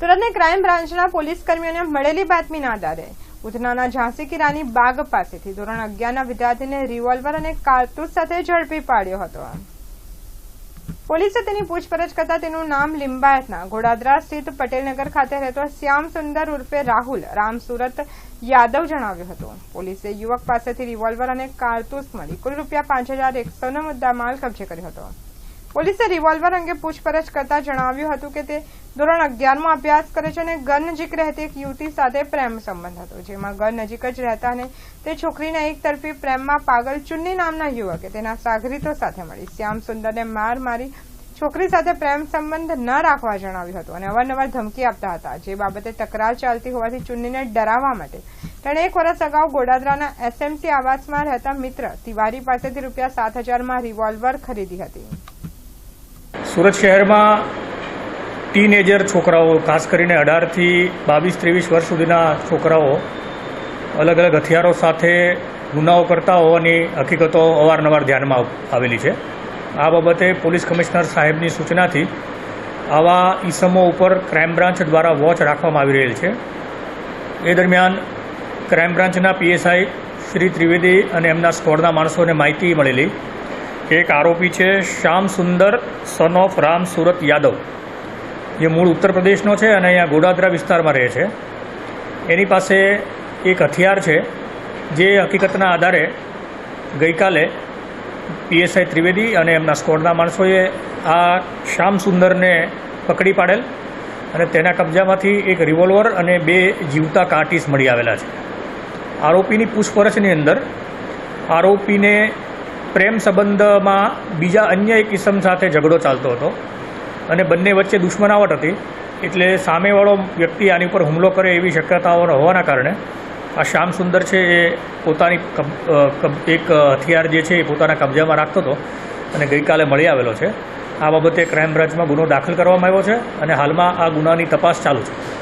સુરતની ક્રાઇમ બ્રાન્ચના પોલીસ કર્મીઓને મળેલી બાતમીના આધારે ઉધનાના ઝાંસી કિરાની બાગ પાસેથી ધોરણ અગિયારના વિદ્યાર્થીને રિવોલ્વર અને કારતૂસ સાથે ઝડપી પાડ્યો હતો. પોલીસે તેની પૂછપરછ કરતા તેનું નામ લિંબાયતના ઘોડાદરા સ્થિત પટેલનગર ખાતે રહેતો શ્યામ સુંદર ઉર્ફે રાહુલ રામ સુરત યાદવ જણાવ્યું હતું. પોલીસે યુવક પાસેથી રિવોલ્વર અને કારતૂસ મળી કુલ રૂપિયા પાંચ હજાર એકસોનો મુદ્દામાલ કબજે કર્યો હતો. પોલીસે રિવોલ્વર અંગે પૂછપરછ કરતા જણાવ્યું હતું કે તે ધોરણ અગિયારમાં અભ્યાસ કરે છે અને ઘર નજીક રહેતી એક યુવતી સાથે પ્રેમ સંબંધ હતો, જેમાં ઘર નજીક જ રહેતા અને તે છોકરીના એક તરફી પ્રેમમાં પાગલ ચુન્ની નામના યુવકે તેના સાગરીતો સાથે મળી. શ્યામ સુંદરને માર મારી છોકરી સાથે પ્રેમ સંબંધ ન રાખવા જણાવ્યું હતું અને અવારનવાર ધમકી આપતા હતા, જે બાબતે તકરાર ચાલતી હોવાથી ચુન્નીને ડરાવવા માટે તેણે એક વર્ષ અગાઉ ગોડાદરાના એસએમસી આવાસમાં રહેતા મિત્ર તિવારી પાસેથી રૂપિયા સાત હજારમાં રિવોલ્વર ખરીદી હતી. સુરત શહેરમાં ટીનેજર છોકરાઓ, ખાસ કરીને અઢારથી બાવીસ, ત્રેવીસ વર્ષ સુધીના છોકરાઓ અલગ અલગ હથિયારો સાથે ગુનાઓ કરતા હોવાની હકીકતો અવારનવાર ધ્યાનમાં આવેલી છે. આ બાબતે પોલીસ કમિશનર સાહેબની સૂચનાથી આવા ઈસમો ઉપર ક્રાઇમ બ્રાન્ચ દ્વારા વોચ રાખવામાં આવી રહેલ છે. એ દરમિયાન ક્રાઇમ બ્રાન્ચના પીએસઆઈ શ્રી ત્રિવેદી અને એમના સ્કોડના માણસોને માહિતી મળેલી એક આરોપી છે શ્યામ સુંદર સન ઓફ રામ સુરત યાદવ. જે મૂળ ઉત્તર પ્રદેશનો છે અને અહીંયા ગોડાદરા વિસ્તારમાં રહે છે. એની પાસે એક હથિયાર છે, જે હકીકતના આધારે ગઈકાલે પીએસઆઈ ત્રિવેદી અને એમના સ્કોડના માણસોએ આ શ્યામ સુંદરને પકડી પાડેલ અને તેના કબજામાંથી એક રિવોલ્વર અને બે જીવતા કાર્ટીસ મળી આવેલા છે. આરોપીની પૂછપરછની અંદર આરોપીને પ્રેમ સંબંધમાં બીજા અન્ય એક ઇસમ સાથે ઝઘડો ચાલતો હતો. અને બંને વચ્ચે દુશ્મનાવટ હતી. એટલે સામેવાળો વ્યક્તિ આની ઉપર હુમલો કરે એવી શક્યતાઓ હોવાના કારણે આ શ્યામ સુંદર છે એ પોતાની એક હથિયાર જે છે એ પોતાના કબજામાં રાખતો હતો અને ગઈકાલે મળી આવેલો છે. આ બાબતે ક્રાઇમ બ્રાન્ચમાં ગુનો દાખલ કરવામાં આવ્યો છે અને હાલમાં આ ગુનાની તપાસ ચાલુ છે.